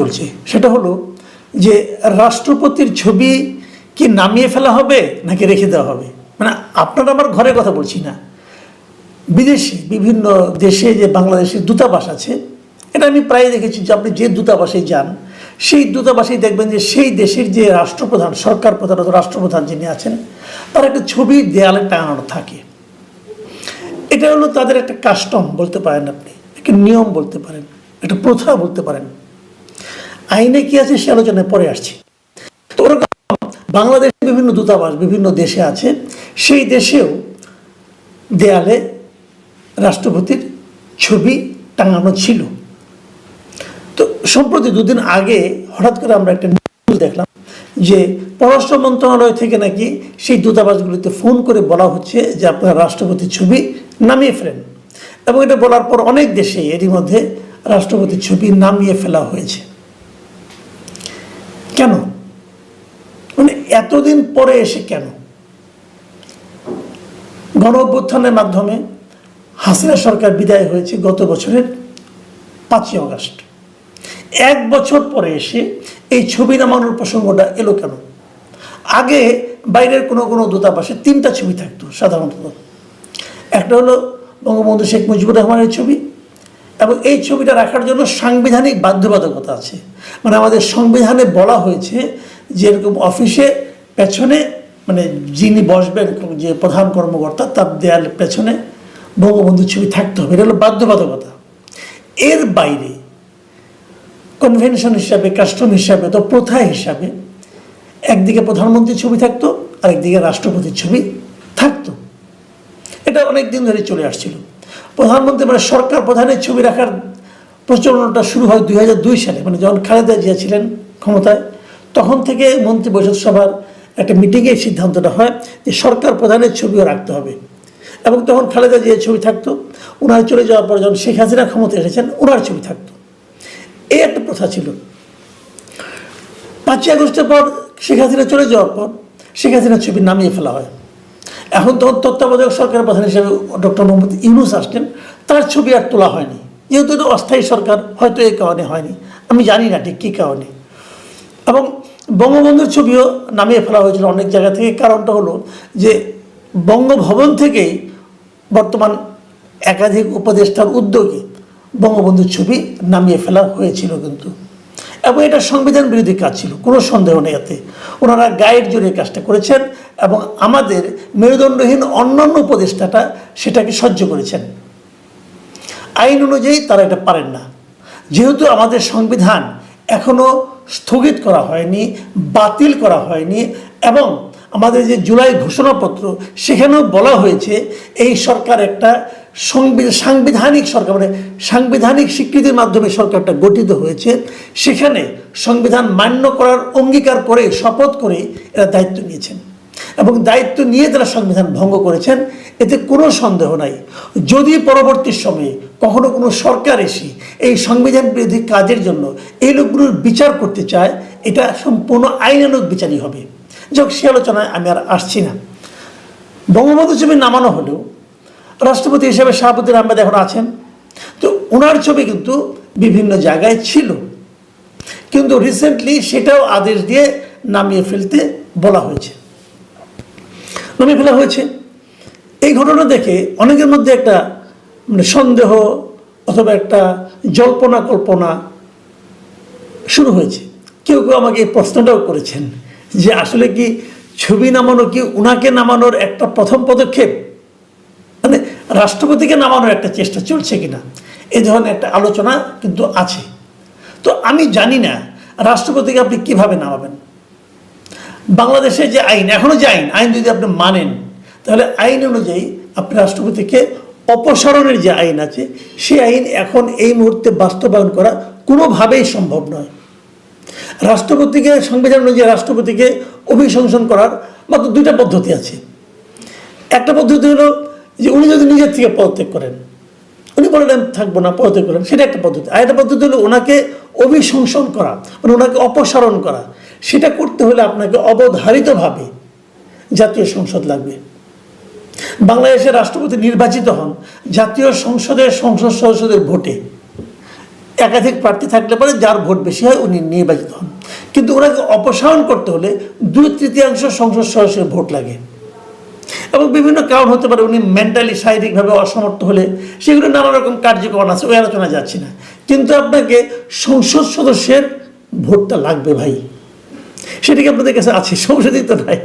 চলছে। সেটা হলো যে রাষ্ট্রপতির ছবি কি নামিয়ে ফেলা হবে নাকি রেখে দেওয়া হবে? মানে আপনার আমার ঘরের কথা বলছি না। বিদেশে বিভিন্ন দেশে যে বাংলাদেশের দূতাবাস আছে, এটা আমি প্রায় দেখেছি যে আপনি যে দূতাবাসে যান, সেই দূতাবাসেই দেখবেন যে সেই দেশের যে রাষ্ট্রপ্রধান, সরকার প্রধান অথবা রাষ্ট্রপ্রধান যিনি আছেন, তার একটা ছবি দেয়ালে টাঙানো থাকে। এটা হলো তাদের একটা কাস্টম বলতে পারেন আপনি, একটা নিয়ম বলতে পারেন, একটা প্রথা বলতে পারেন। আইনে কি আছে সে আলোচনায় পরে আসছি। তো ওরকম বাংলাদেশে বিভিন্ন দূতাবাস বিভিন্ন দেশে আছে, সেই দেশেও দেয়ালে রাষ্ট্রপতির ছবি টাঙানো ছিল। তো সম্প্রতি দুদিন আগে হঠাৎ করে আমরা একটা নিউজ দেখলাম যে পররাষ্ট্র মন্ত্রণালয় থেকে নাকি সেই দূতাবাসগুলিতে ফোন করে বলা হচ্ছে যে আপনারা রাষ্ট্রপতির ছবি নামিয়ে ফেলেন। এবং এটা বলার পর অনেক দেশে এরই মধ্যে রাষ্ট্রপতির ছবি নামিয়ে ফেলা হয়েছে। কেন? মানে এতদিন পরে এসে কেন? গণ অভ্যুত্থানের মাধ্যমে হাসিনা সরকার বিদায় হয়েছে গত বছরের পাঁচই অগাস্ট এক বছর পরে এসে এই ছবি নামানোর প্রসঙ্গটা এলো কেন? আগে বাইরের কোনো কোনো দূতাবাসে তিনটা ছবি থাকতো সাধারণত। একটা হলো বঙ্গবন্ধু শেখ মুজিবুর রহমানের ছবি এবং এই ছবিটা রাখার জন্য সাংবিধানিক বাধ্যবাধকতা আছে। মানে আমাদের সংবিধানে বলা হয়েছে যে এরকম অফিসে পেছনে মানে যিনি বসবেন যে প্রধান কর্মকর্তা, তার দেয়াল পেছনে বঙ্গবন্ধুর ছবি থাকতে হবে। এটা হলো বাধ্যবাধকতা। এর বাইরে কনভেনশন হিসাবে কাস্টম হিসাবে, তো প্রথা হিসাবে একদিকে প্রধানমন্ত্রীর ছবি থাকতো, আরেকদিকে রাষ্ট্রপতির ছবি থাকতো। এটা অনেক দিন ধরে চলে আসছিল। প্রধানমন্ত্রী মানে সরকার প্রধানের ছবি রাখার প্রচলনটা শুরু হয় দুই হাজার দুই সালে। মানে যখন খালেদা জিয়া ছিলেন ক্ষমতায়, তখন থেকে মন্ত্রী পরিষদ সভার একটা মিটিংয়ে সিদ্ধান্তটা হয় যে সরকার প্রধানের ছবিও রাখতে হবে। এবং তখন খালেদা জিয়ার ছবি থাকতো ওনার চলে যাওয়ার পর যখন শেখ হাসিনা ক্ষমতা এসেছেন ওনার ছবি থাকতো। এই একটা প্রথা ছিল। পাঁচই আগস্টের পর শেখ হাসিনা চলে যাওয়ার পর শেখ হাসিনার ছবি নামিয়ে ফেলা হয়। এখন তখন তত্ত্বাবধায়ক সরকারের প্রধান হিসেবে ডক্টর মোহাম্মদ ইউনুস আসছেন, তার ছবি আর তোলা হয়নি। যেহেতু এটা অস্থায়ী সরকার, হয়তো এই কারণে হয়নি। আমি জানি না ঠিক কী কারণে। এবং বঙ্গবন্ধুর ছবিও নামিয়ে ফেলা হয়েছিল অনেক জায়গা থেকে। কারণটা হলো যে বঙ্গভবন থেকেই বর্তমান একাধিক উপদেষ্টার উদ্যোগে বঙ্গবন্ধুর ছবি নামিয়ে ফেলা হয়েছিল কিন্তু। এবং এটা সংবিধান বিরোধী কাজ ছিল, কোনো সন্দেহ নেই এতে। ওনারা গাইড জুড়ে কাজটা করেছেন এবং আমাদের মেরুদণ্ডহীন অন্যান্য উপদেষ্টাটা সেটাকে সহ্য করেছেন। আইন অনুযায়ী তারা এটা পারেন না। যেহেতু আমাদের সংবিধান এখনও স্থগিত করা হয়নি, বাতিল করা হয়নি এবং আমাদের যে জুলাই ঘোষণাপত্র সেখানেও বলা হয়েছে, এই সরকার একটা সাংবিধানিক সরকার মানে সাংবিধানিক স্বীকৃতির মাধ্যমে সরকারটা গঠিত হয়েছে। সেখানে সংবিধান মান্য করার অঙ্গীকার করে, শপথ করে এরা দায়িত্ব নিয়েছেন। এবং দায়িত্ব নিয়ে তারা সংবিধান ভঙ্গ করেছেন। এতে কোনো সন্দেহ নাই। যদি পরবর্তী সময়ে কখনো কোনো সরকার এসে এই সংবিধান বিরোধী কাজের জন্য এই লোকগুলোর বিচার করতে চায়, এটা সম্পূর্ণ আইনানুগ বিচারই হবে। যাক, সে আলোচনায় আমি আর আসছি না। বঙ্গবন্ধু ছবি নামানো হলেও রাষ্ট্রপতি হিসেবে শাহাবুদ্দিন আহমেদ এখন আছেন। তো ওনার ছবি কিন্তু বিভিন্ন জায়গায় ছিল। কিন্তু রিসেন্টলি সেটাও আদেশ দিয়ে নামিয়ে ফেলতে বলা হয়েছে। নামিয়ে ফেলা হয়েছে। এই ঘটনা দেখে অনেকের মধ্যে একটা মানে সন্দেহ অথবা একটা জল্পনা কল্পনা শুরু হয়েছে। কেউ কেউ আমাকে এই প্রশ্নটাও করেছেন যে আসলে কি ছবি নামানো কি উনাকে নামানোর একটা প্রথম পদক্ষেপ? রাষ্ট্রপতিকে নামানোর একটা চেষ্টা চলছে কিনা? এ ধরনের একটা আলোচনা কিন্তু আছে। তো আমি জানি না রাষ্ট্রপতিকে আপনি কীভাবে নামাবেন। বাংলাদেশে যে আইন এখনও যে আইন আইন যদি আপনি মানেন, তাহলে আইন অনুযায়ী আপনি রাষ্ট্রপতিকে অপসারণের যে আইন আছে সেই আইন এখন এই মুহূর্তে বাস্তবায়ন করা কোনোভাবেই সম্ভব নয়। রাষ্ট্রপতিকে, সংবিধান অনুযায়ী রাষ্ট্রপতিকে অভিশংসন করার মাত্র দুইটা পদ্ধতি আছে। একটা পদ্ধতি হলো যে উনি যদি নিজের থেকে পদত্যাগ করেন, উনি বলেন আমি থাকব না, পদত্যাগ করেন সেটা একটা পদ্ধতি। আর একটা পদ্ধতি হলো ওনাকে অভিশংসন করা মানে ওনাকে অপসারণ করা। সেটা করতে হলে আপনাকে অবধারিতভাবে জাতীয় সংসদ লাগবে। বাংলাদেশের রাষ্ট্রপতি নির্বাচিত হন, জাতীয় সংসদের সংসদ সদস্যদের ভোটে। একাধিক প্রার্থী থাকলে পরে যার ভোট বেশি হয় উনি নির্বাচিত হন। কিন্তু ওনাকে অপসারণ করতে হলে দুই তৃতীয়াংশ সংসদ সদস্যের ভোট লাগে। এবং বিভিন্ন কারণ হতে পারে, উনি মেন্টালি শারীরিকভাবে অসমর্থ হলে সেগুলো নানা রকম কার্যক্রম আছে, ওই আলোচনা যাচ্ছি না। কিন্তু আপনাকে সংসদ সদস্যের ভোটটা লাগবে ভাই। সেটিকে আপনাদের কাছে আছে? সংসদেই তো নাই।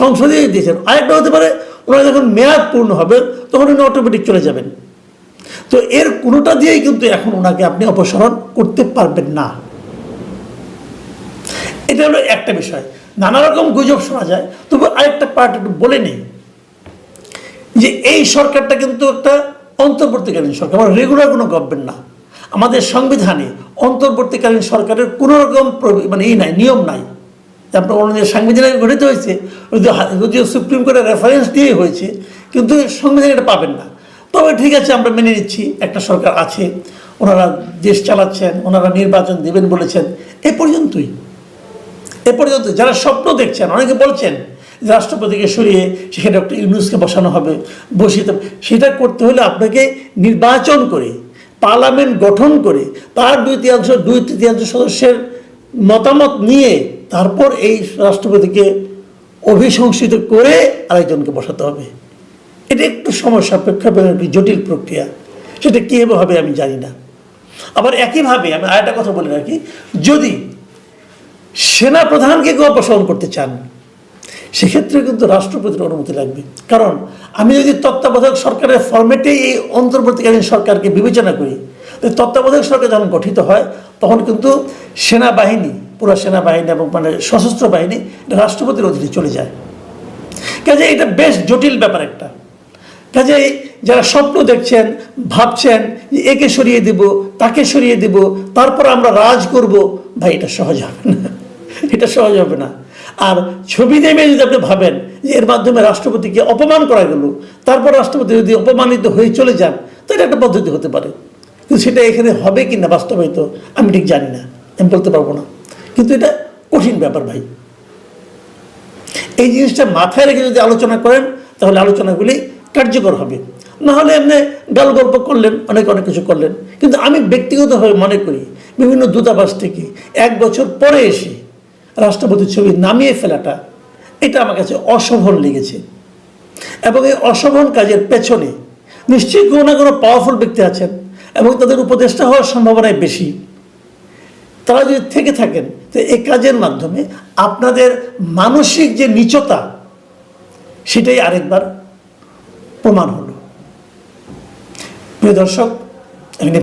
সংসদেই দিয়েছেন। আরেকটা হতে পারে, ওনার যখন মেয়াদ পূর্ণ হবে, তখন উনি অটোমেটিক চলে যাবেন। তো এর কোনোটা দিয়েই কিন্তু এখন ওনাকে আপনি অপসারণ করতে পারবেন না। এটা হলো একটা বিষয়। নানা রকম গুজব শোনা যায়। তবু আরেকটা পার্ট একটু বলে নেই যে এই সরকারটা কিন্তু একটা অন্তর্বর্তীকালীন সরকার আমার রেগুলার কোনো গভর্নমেন্ট না। আমাদের সংবিধানে অন্তর্বর্তীকালীন সরকারের কোনো রকম মানে এই নাই, নিয়ম নাই। আপনার অন্য সাংবিধানিক গঠিত হয়েছে, যদিও সুপ্রিম কোর্টের রেফারেন্স দিয়ে হয়েছে, কিন্তু সংবিধানে এটা পাবেন না। তবে ঠিক আছে, আমরা মেনে নিচ্ছি, একটা সরকার আছে, ওনারা দেশ চালাচ্ছেন, ওনারা নির্বাচন দেবেন বলেছেন, এ পর্যন্তই। এ পর্যন্ত যারা স্বপ্ন দেখছেন, অনেকে বলছেন রাষ্ট্রপতিকে সরিয়ে সেখানে ডক্টর ইউনুসকে বসানো হবে, বসিয়ে সেটা করতে হলে আপনাকে নির্বাচন করে, পার্লামেন্ট গঠন করে, তার দুই তৃতীয়াংশ দুই তৃতীয়াংশ সদস্যের মতামত নিয়ে তারপর এই রাষ্ট্রপতিকে অভিশংসিত করে আরেকজনকে বসাতে হবে। এটা একটু সময় সাপেক্ষ একটি জটিল প্রক্রিয়া। সেটা কীভাবে হবে আমি জানি না। আবার একইভাবে আমি আরেকটা কথা বলে রাখি, যদি সেনা প্রধানকে কেউ অপসারণ করতে চান, সেক্ষেত্রে কিন্তু রাষ্ট্রপতির অনুমতি লাগবে। কারণ আমি যদি তত্ত্বাবধায়ক সরকারের ফরম্যাটেই এই অন্তর্বর্তীকালীন সরকারকে বিবেচনা করি তত্ত্বাবধায়ক সরকার যখন গঠিত হয়, তখন কিন্তু সেনাবাহিনী, পুরো সেনাবাহিনী এবং মানে সশস্ত্র বাহিনী রাষ্ট্রপতির অধীনে চলে যায়। কাজে এটা বেশ জটিল ব্যাপার একটা। কাজে যারা স্বপ্ন দেখছেন, ভাবছেন যে একে সরিয়ে দিব, তাকে সরিয়ে দিব, তারপর আমরা রাজ করব, ভাই, এটা সহজ হবে না। এটা সহজ হবে না। আর ছবি নেমে যদি আপনি ভাবেন যে এর মাধ্যমে রাষ্ট্রপতিকে অপমান করা গেল, তারপর রাষ্ট্রপতি যদি অপমানিত হয়ে চলে যান, তো এটা একটা পদ্ধতি হতে পারে। কিন্তু সেটা এখানে হবে কি না বাস্তবায়িত, আমি ঠিক জানি না। আমি বলতে পারব না। কিন্তু এটা কঠিন ব্যাপার ভাই। এই জিনিসটা মাথায় রেখে যদি আলোচনা করেন, তাহলে আলোচনাগুলি কার্যকর হবে। না হলে এমনি গাল গল্প করলেন, অনেক অনেক কিছু করলেন। কিন্তু আমি ব্যক্তিগতভাবে মনে করি, বিভিন্ন দূতাবাস থেকে এক বছর পরে এসে রাষ্ট্রপতির ছবি নামিয়ে ফেলাটা এটা আমার কাছে অশোভন লেগেছে। এবং এই অশোভন কাজের পেছনে নিশ্চয়ই কোনো না কোনো পাওয়ারফুল ব্যক্তি আছেন এবং তাদের উপদেষ্টা হওয়ার সম্ভাবনাই বেশি। তারা যদি থেকে থাকেন, তো এই কাজের মাধ্যমে আপনাদের মানসিক যে নিচতা, সেটাই আরেকবার প্রমাণ হলো। প্রিয় দর্শক